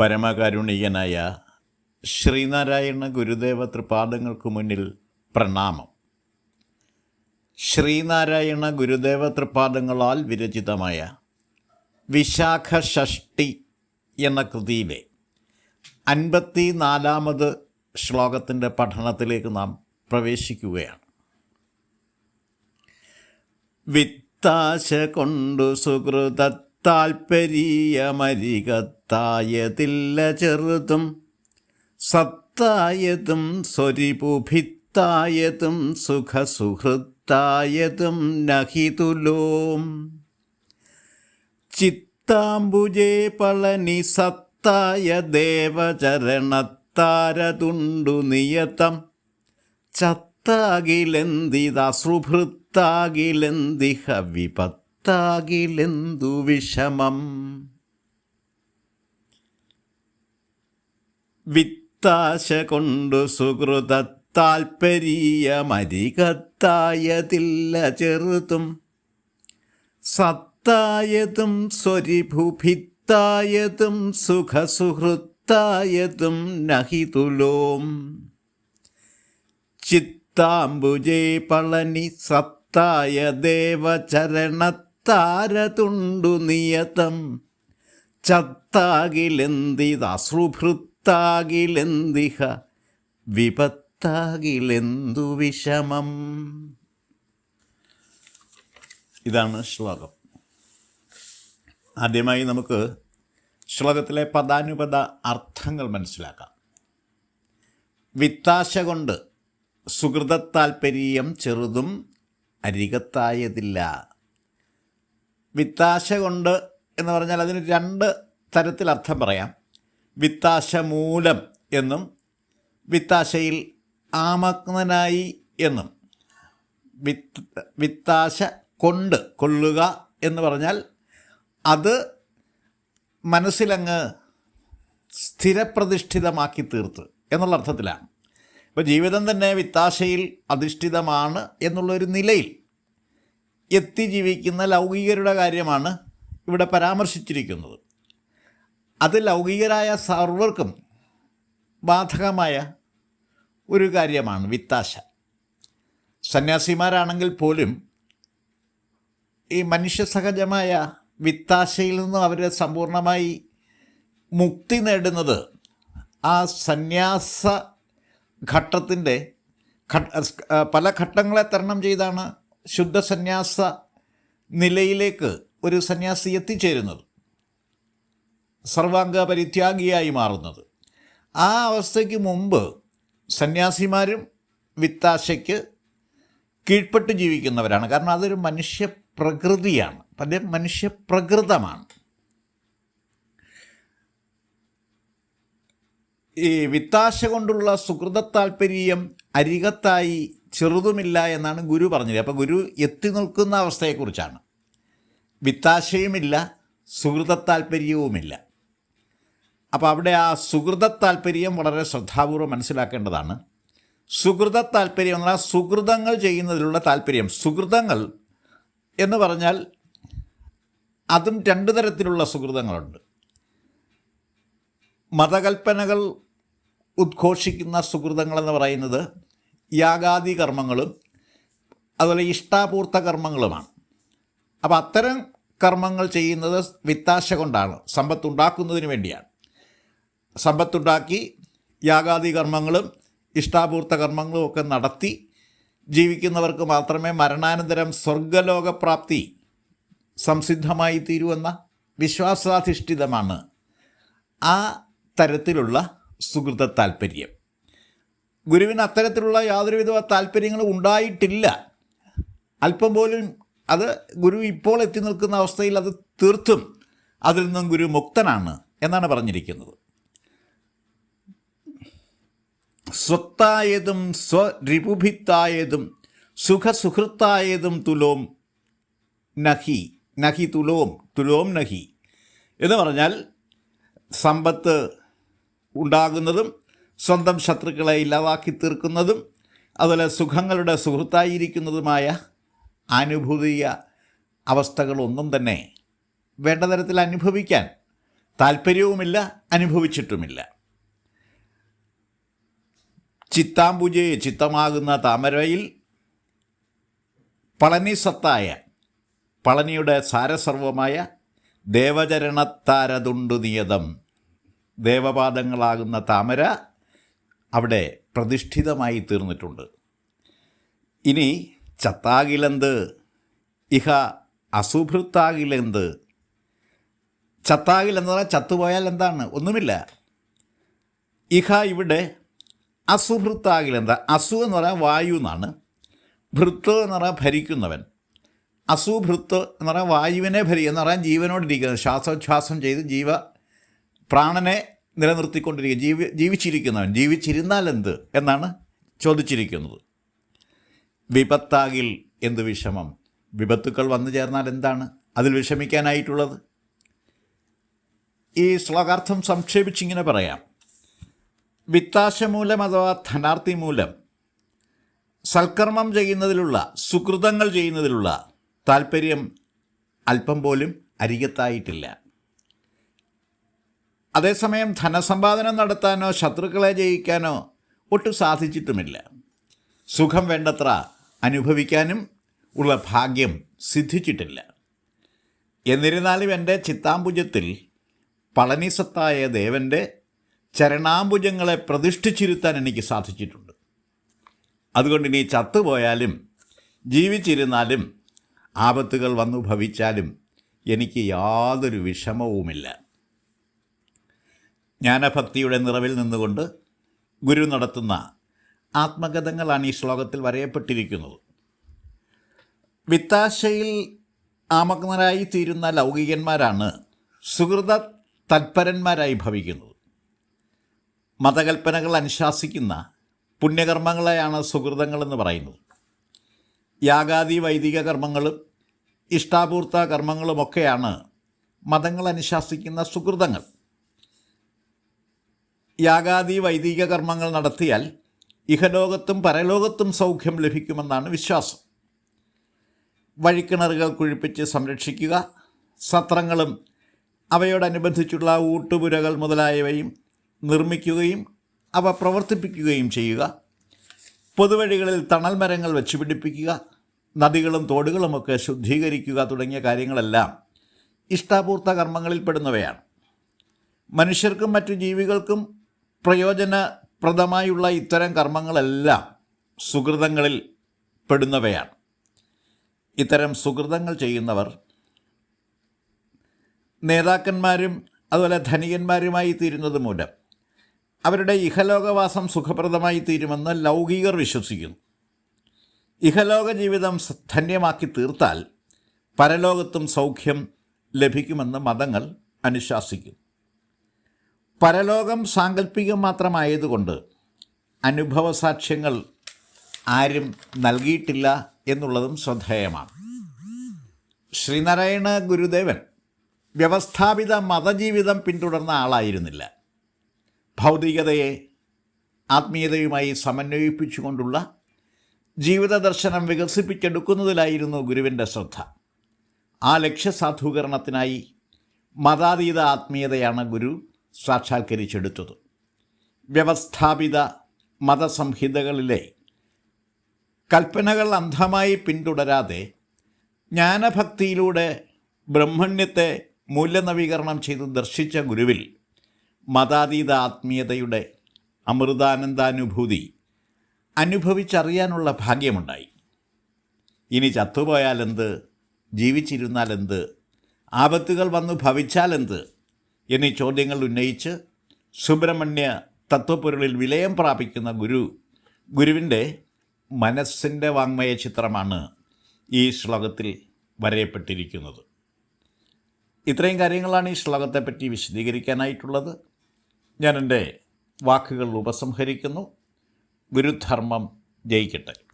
പരമകാരുണികനായ ശ്രീനാരായണ ഗുരുദേവ തൃപാദങ്ങൾക്ക് മുന്നിൽ പ്രണാമം. ശ്രീനാരായണ ഗുരുദേവ തൃപാദങ്ങളാൽ വിരചിതമായ വിശാഖ ഷഷ്ടി എന്ന കൃതിയിലെ അൻപത്തി നാലാമത് ശ്ലോകത്തിന്റെ പഠനത്തിലേക്ക് നാം പ്രവേശിക്കുകയാണ്. വിത്താശ കൊണ്ടു സുഹൃത താൽപ്പരീയമരികത്തായതില്ല ചെറുതും സത്തായതും സ്വരിപുഭിത്തായതും സുഖസുഹൃത്തായതും നഹിതുലോം. ചിത്താംബുജേ പളനി സത്തായ ദേവചരണത്താരതുണ്ടു നിയതം ചത്താകിലെന്തിതശ്രുഭൃത്താകിലെന്തിഹ വിപത്താകിലെന്തു വിഷമം? വിത്താശ കൊണ്ടു സുഹൃത താൽപ്പര്യമരികത്തായതില്ല ചെറുതും. സത്തായതും സ്വരിഭുഭിത്തായതും സുഖസുഹൃത്തായതും നഹിതുലോം. ചിത്താംബുജേ പളനി സത്തായ ദേവചരണത്താരതുണ്ടു നിയതം. ചത്താകിലെന്തിതശ്രുഭൃത്താകിലെന്തിഹ. വിപത്താകിലെന്തു വിഷമം. ഇതാണ് ശ്ലോകം. ആദ്യമായി നമുക്ക് ശ്ലോകത്തിലെ പദാനുപദ അർത്ഥങ്ങൾ മനസ്സിലാക്കാം. വിത്താശ കൊണ്ട് സുഹൃതത്താൽപര്യം ചെറുതും അരികത്തായതില്ല. വിത്താശ കൊണ്ട് എന്ന് പറഞ്ഞാൽ അതിന് രണ്ട് തരത്തിൽ അർത്ഥം പറയാം. വിത്താശ മൂലം എന്നും വിത്താശയിൽ ആമഗ്നനായി എന്നും. വിത്ത് വിത്താശ കൊണ്ട് കൊള്ളുക എന്ന് പറഞ്ഞാൽ അത് മനസ്സിലങ്ങ് സ്ഥിരപ്രതിഷ്ഠിതമാക്കി തീർത്ത് എന്നുള്ള അർത്ഥത്തിലാണ്. ഇപ്പോൾ ജീവിതം തന്നെ വിത്താശയിൽ അധിഷ്ഠിതമാണ് എന്നുള്ളൊരു നിലയിൽ എത്തി ജീവിക്കുന്ന ലൗകികരുടെ കാര്യമാണ് ഇവിടെ പരാമർശിച്ചിരിക്കുന്നത്. അത് ലൗകികരായ സർവർക്കും ബാധകമായ ഒരു കാര്യമാണ് വിത്താശ. സന്യാസിമാരാണെങ്കിൽ പോലും ഈ മനുഷ്യസഹജമായ വിത്താശയിൽ നിന്നും അവർ സമ്പൂർണമായി മുക്തി നേടുന്നത് ആ സന്യാസ ഘട്ടത്തിന്റെ പല ഘട്ടങ്ങളെ തരണം ചെയ്താണ് ശുദ്ധ സന്യാസ നിലയിലേക്ക് ഒരു സന്യാസി എത്തിച്ചേരുന്നത്. സർവാംഗ പരിത്യാഗിയായി മാറുന്നത്. ആ അവസ്ഥയ്ക്ക് മുമ്പ് സന്യാസിമാരും വിത്താശയ്ക്ക് കീഴ്പ്പെട്ട് ജീവിക്കുന്നവരാണ്. കാരണം അതൊരു മനുഷ്യ പ്രകൃതിയാണ്. പല മനുഷ്യപ്രകൃതമാണ് ഈ വിത്താശ കൊണ്ടുള്ള സുഹൃത താല്പര്യം അരികത്തായി ചെറുതുമില്ല എന്നാണ് ഗുരു പറഞ്ഞത്. അപ്പോൾ ഗുരു എത്തി നിൽക്കുന്ന അവസ്ഥയെക്കുറിച്ചാണ്. വിത്താശയുമില്ല സുഹൃത താല്പര്യവുമില്ല അപ്പോൾ അവിടെ ആ സുഹൃത താല്പര്യം വളരെ ശ്രദ്ധാപൂർവം മനസ്സിലാക്കേണ്ടതാണ്. സുഹൃത താല്പര്യം എന്നാൽ സുഹൃതങ്ങൾ ചെയ്യുന്നതിലുള്ള താല്പര്യം സുഹൃതങ്ങൾ എന്ന് പറഞ്ഞാൽ അതും രണ്ട് തരത്തിലുള്ള സുഹൃതങ്ങളുണ്ട്. മതകൽപ്പനകൾ ഉദ്ഘോഷിക്കുന്ന സുഹൃതങ്ങളെന്ന് പറയുന്നത് യാഗാദി കർമ്മങ്ങളും അതുപോലെ ഇഷ്ടാപൂർത്ത കർമ്മങ്ങളുമാണ്. അപ്പോൾ അത്തരം കർമ്മങ്ങൾ ചെയ്യുന്നത് വിത്താശ കൊണ്ടാണ് സമ്പത്തുണ്ടാക്കുന്നതിന് വേണ്ടിയാണ്. സമ്പത്തുണ്ടാക്കി യാഗാദി കർമ്മങ്ങളും ഇഷ്ടാപൂർത്ത കർമ്മങ്ങളും ഒക്കെ നടത്തി ജീവിക്കുന്നവർക്ക് മാത്രമേ മരണാനന്തരം സ്വർഗലോകപ്രാപ്തി സംസിദ്ധമായി തീരുവെന്ന വിശ്വാസാധിഷ്ഠിതമാണ് ആ തരത്തിലുള്ള സുഹൃത താല്പര്യം. ഗുരുവിന് അത്തരത്തിലുള്ള യാതൊരുവിധ താല്പര്യങ്ങളും ഉണ്ടായിട്ടില്ല. അല്പം പോലും അത് ഗുരു ഇപ്പോൾ എത്തി നിൽക്കുന്ന അവസ്ഥയിൽ അത് തീർത്തും അതിൽ നിന്നും ഗുരു മുക്തനാണ് എന്നാണ് പറഞ്ഞിരിക്കുന്നത്. സ്വത്തായതും സ്വരിപുഭിത്തായതും സുഖസുഹൃത്തായതും തുലോം നഹി നഹി തുലോം തുലോം നഹി. എന്ന് പറഞ്ഞാൽ സമ്പത്ത് ഉണ്ടാകുന്നതും സ്വന്തം ശത്രുക്കളെ ഇല്ലാതാക്കി തീർക്കുന്നതും അതുപോലെ സുഖങ്ങളുടെ സുഹൃത്തായിരിക്കുന്നതുമായ അനുഭൂതിയ അവസ്ഥകളൊന്നും തന്നെ വേണ്ട തരത്തിൽ അനുഭവിക്കാൻ താല്പര്യവുമില്ല അനുഭവിച്ചിട്ടുമില്ല. ചിത്താംബുജയെ ചിത്തമാകുന്ന താമരയിൽ പളനി സത്തായ പളനിയുടെ സാരസർവമായ ദേവചരണത്താരതുണ്ടു നിയതം ദേവപാദങ്ങളാകുന്ന താമര അവിടെ പ്രതിഷ്ഠിതമായി തീർന്നിട്ടുണ്ട്. ഇനി ചത്താകിലെന്ത്? ഇഹ അസുഭൃത്താകിലെന്ത്? ചത്താകിലെന്ന് പറഞ്ഞാൽ ചത്തുപോയാൽ എന്താണ്? ഒന്നുമില്ല. ഇഹ ഇവിടെ അസുഭൃത്താകിലെന്താ? അസു എന്ന് പറഞ്ഞാൽ വായു എന്നാണ്. ഭൃത്ത് എന്ന് പറഞ്ഞാൽ ഭരിക്കുന്നവൻ. അസുഭൃത്ത് എന്ന് പറഞ്ഞാൽ വായുവിനെ ഭരി എന്ന് പറഞ്ഞാൽ ജീവനോടിരിക്കുന്നത്. ശ്വാസോച്ഛ്വാസം ചെയ്ത് ജീവ പ്രാണനെ നിലനിർത്തിക്കൊണ്ടിരിക്കുക. ജീവി ജീവിച്ചിരിക്കുന്നവൻ ജീവിച്ചിരുന്നാൽ എന്ത് എന്നാണ് ചോദിച്ചിരിക്കുന്നത്. വിപത്താകിൽ എന്ത് വിഷമം? വിപത്തുക്കൾ വന്നു ചേർന്നാൽ എന്താണ്? അതിൽ വിഷമിക്കാനായിട്ടുള്ളത്? ഈ ശ്ലോകാർത്ഥം സംക്ഷേപിച്ചിങ്ങനെ പറയാം. വിത്താശമൂലം അഥവാ ധനാർത്ഥി മൂലം സൽക്കർമ്മം ചെയ്യുന്നതിലുള്ള സുകൃതങ്ങൾ ചെയ്യുന്നതിലുള്ള താല്പര്യം അല്പം പോലും അരികത്തായിട്ടില്ല. അതേസമയം ധനസമ്പാദനം നടത്താനോ ശത്രുക്കളെ ജയിക്കാനോ ഒട്ടും സാധിച്ചിട്ടുമില്ല. സുഖം വേണ്ടത്ര അനുഭവിക്കാനും ഉള്ള ഭാഗ്യം സിദ്ധിച്ചിട്ടില്ല. എന്നിരുന്നാലും എന്റെ ചിത്താംബുജത്തിൽ പളനിസത്തായ ദേവന്റെ ചരണാംബുജങ്ങളെ പ്രതിഷ്ഠിച്ചിരുത്താൻ എനിക്ക് സാധിച്ചിട്ടുണ്ട്. അതുകൊണ്ട് ഇനി ചത്തുപോയാലും ജീവിച്ചിരുന്നാലും ആപത്തുകൾ വന്നു ഭവിച്ചാലും എനിക്ക് യാതൊരു വിഷമവുമില്ല. ജ്ഞാനഭക്തിയുടെ നിറവിൽ നിന്നുകൊണ്ട് ഗുരു നടത്തുന്ന ആത്മഗതങ്ങളാണ് ഈ ശ്ലോകത്തിൽ വരയപ്പെട്ടിരിക്കുന്നത്. വിത്താശയിൽ ആമഗ്നരായി തീരുന്ന ലൗകികന്മാരാണ് സുഹൃത തൽപരന്മാരായി ഭവിക്കുന്നത്. മതകൽപ്പനകൾ അനുശാസിക്കുന്ന പുണ്യകർമ്മങ്ങളെയാണ് സുഹൃതങ്ങളെന്ന് പറയുന്നത്. യാഗാദി വൈദിക കർമ്മങ്ങളും ഇഷ്ടാപൂർത്ത കർമ്മങ്ങളുമൊക്കെയാണ് മതങ്ങൾ അനുശാസിക്കുന്ന സുഹൃതങ്ങൾ. യാഗാദി വൈദിക കർമ്മങ്ങൾ നടത്തിയാൽ ഇഹലോകത്തും പരലോകത്തും സൗഖ്യം ലഭിക്കുമെന്നാണ് വിശ്വാസം. വഴിക്കിണറുകൾ കുഴിപ്പിച്ച് സംരക്ഷിക്കുക സത്രങ്ങളും അവയോടനുബന്ധിച്ചുള്ള ഊട്ടുപുരകൾ മുതലായവയും നിർമ്മിക്കുകയും അവ പ്രവർത്തിപ്പിക്കുകയും ചെയ്യുക. പൊതുവഴികളിൽ തണൽ മരങ്ങൾ വെച്ച് പിടിപ്പിക്കുക നദികളും തോടുകളുമൊക്കെ ശുദ്ധീകരിക്കുക തുടങ്ങിയ കാര്യങ്ങളെല്ലാം ഇഷ്ടാപൂർത്ത കർമ്മങ്ങളിൽപ്പെടുന്നവയാണ് മനുഷ്യർക്കും മറ്റു ജീവികൾക്കും പ്രയോജനപ്രദമായുള്ള ഇത്തരം കർമ്മങ്ങളെല്ലാം സുഹൃതങ്ങളിൽ പെടുന്നവയാണ്. ഇത്തരം സുഹൃതങ്ങൾ ചെയ്യുന്നവർ നേതാക്കന്മാരും അതുപോലെ ധനികന്മാരുമായി തീരുന്നത് മൂലം അവരുടെ ഇഹലോകവാസം സുഖപ്രദമായി തീരുമെന്ന് ലൗകികർ വിശ്വസിക്കുന്നു. ഇഹലോക ജീവിതം ധന്യമാക്കി തീർത്താൽ പരലോകത്തും സൗഖ്യം ലഭിക്കുമെന്ന് മതങ്ങൾ അനുശാസിക്കുന്നു. പരലോകം സാങ്കല്പികം മാത്രമായതുകൊണ്ട് അനുഭവസാക്ഷ്യങ്ങൾ ആരും നൽകിയിട്ടില്ല എന്നുള്ളതും ശ്രദ്ധേയമാണ്. ശ്രീനാരായണ ഗുരുദേവൻ വ്യവസ്ഥാപിത മതജീവിതം പിന്തുടർന്ന ആളായിരുന്നില്ല. ഭൗതികതയെ ആത്മീയതയുമായി സമന്വയിപ്പിച്ചുകൊണ്ടുള്ള ജീവിത ദർശനം വികസിപ്പിച്ചെടുക്കുന്നതിലായിരുന്നു ഗുരുവിന്റെ ശ്രദ്ധ. ആ ലക്ഷ്യസാധൂകരണത്തിനായി മതാതീത ആത്മീയതയാണ് ഗുരു സാക്ഷാത്കരിച്ചെടുത്തത്. വ്യവസ്ഥാപിത മതസംഹിതകളിലെ കൽപ്പനകൾ അന്ധമായി പിന്തുടരാതെ ജ്ഞാനഭക്തിയിലൂടെ ബ്രഹ്മണ്യത്തെ മൂല്യനവീകരണം ചെയ്ത് ദർശിച്ച ഗുരുവിൽ മതാതീത ആത്മീയതയുടെ അമൃതാനന്ദാനുഭൂതി അനുഭവിച്ചറിയാനുള്ള ഭാഗ്യമുണ്ടായി. ഇനി ചത്തുപോയാലെന്ത്? ജീവിച്ചിരുന്നാലെന്ത്? ആപത്തുകൾ വന്നു ഭവിച്ചാലെന്ത്? എന്നീ ചോദ്യങ്ങൾ ഉന്നയിച്ച് സുബ്രഹ്മണ്യ തത്വപ്പൊരുളിൽ വിലയം പ്രാപിക്കുന്ന ഗുരു ഗുരുവിന്റെ മനസ്സിന്റെ വാങ്മയ ചിത്രമാണ് ഈ ശ്ലോകത്തിൽ വരയപ്പെട്ടിരിക്കുന്നത്. ഇത്രയും കാര്യങ്ങളാണ് ഈ ശ്ലോകത്തെപ്പറ്റി വിശദീകരിക്കാനായിട്ടുള്ളത്. ഞാൻ എന്റെ വാക്കുകൾ ഉപസംഹരിക്കുന്നു. ഗുരുധർമ്മം ജയിക്കട്ടെ.